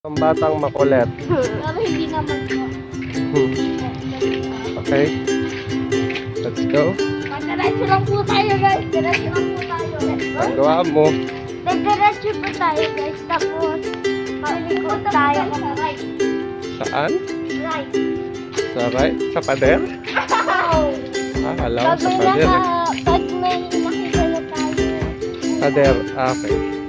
Ang batang makulit. Pero hindi naman po. Hmm. Okay. Let's go. Diretso lang po tayo guys. Diretso lang po tayo. Let's go. Pagawa mo. Diretso po tayo guys. Tapos, paulikot tayo. Right. Saan? Right. Sa right? Sa pader? Wow. Ah, alam sa pader. pag may nakita na tayo. Pader. Ah, okay.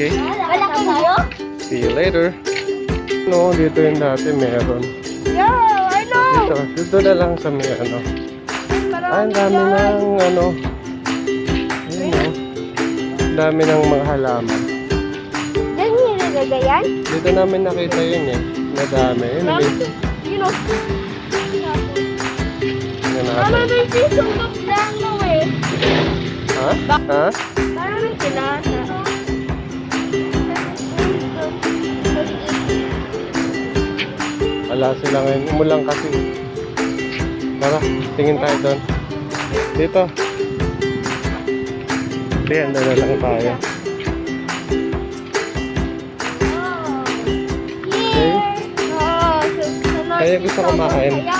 Okay. Wala kayo? See you later. No, dito yung dati meron. Yo, I know. Dito. Dito na lang sa may ano. Ah, ang dami ng ano. Ayun o. Ang dami ng mga halaman. Diyan nilagay yan? Dito namin nakita yun eh. Madami. Yun Mama, eh. you know. Yun Mama, natin. may piso of dano eh. Ha? Ha? Parang may kinasa. Wala sila ngayon. Umulang kasi. Tara, tingin tayo doon. Dito. Ando na lang tayo. Okay. Oh, sunod Kaya gusto kumain. Kaya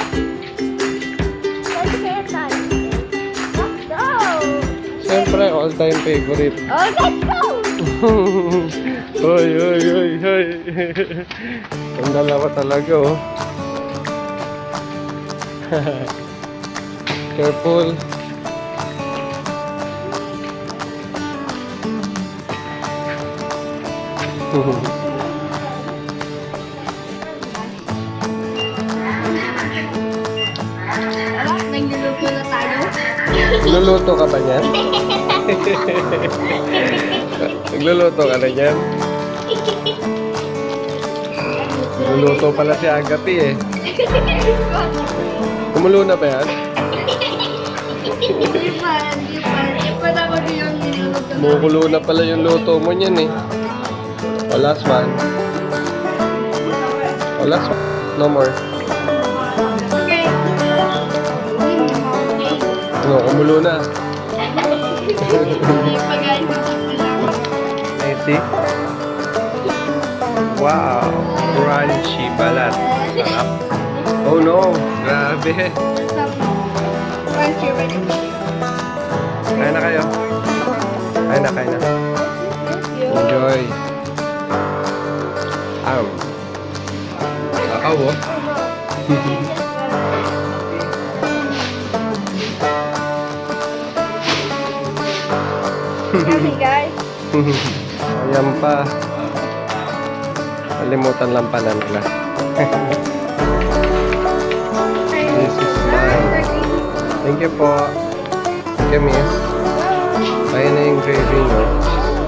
Siyempre, all-time favorite. Oh, let's go! Hoy, hoy, hoy, hoy. Ang dalawa talaga, oh. Careful. Nagluluto na Nagluluto ka ba niyan? Nagluluto ka na niyan? Nagluluto pala si Agapi eh. Kumulo na ba yan? Hindi pa, hindi pa. Hindi pa dapat yung niluluto. Kumukulo na pala yung luto mo niyan eh. O last one. O last one. No more. No, kumulo na. I see. Wow. Crunchy balat. Sarap. Oh no. Grabe. Kain na kayo. Kain na, kain na. Enjoy. Ow. Aw, oh. Okay guys. Ayan pa. Kalimutan lang pala nila. This is mine. Thank you po. Thank you, miss. Ayun na yung gravy nyo.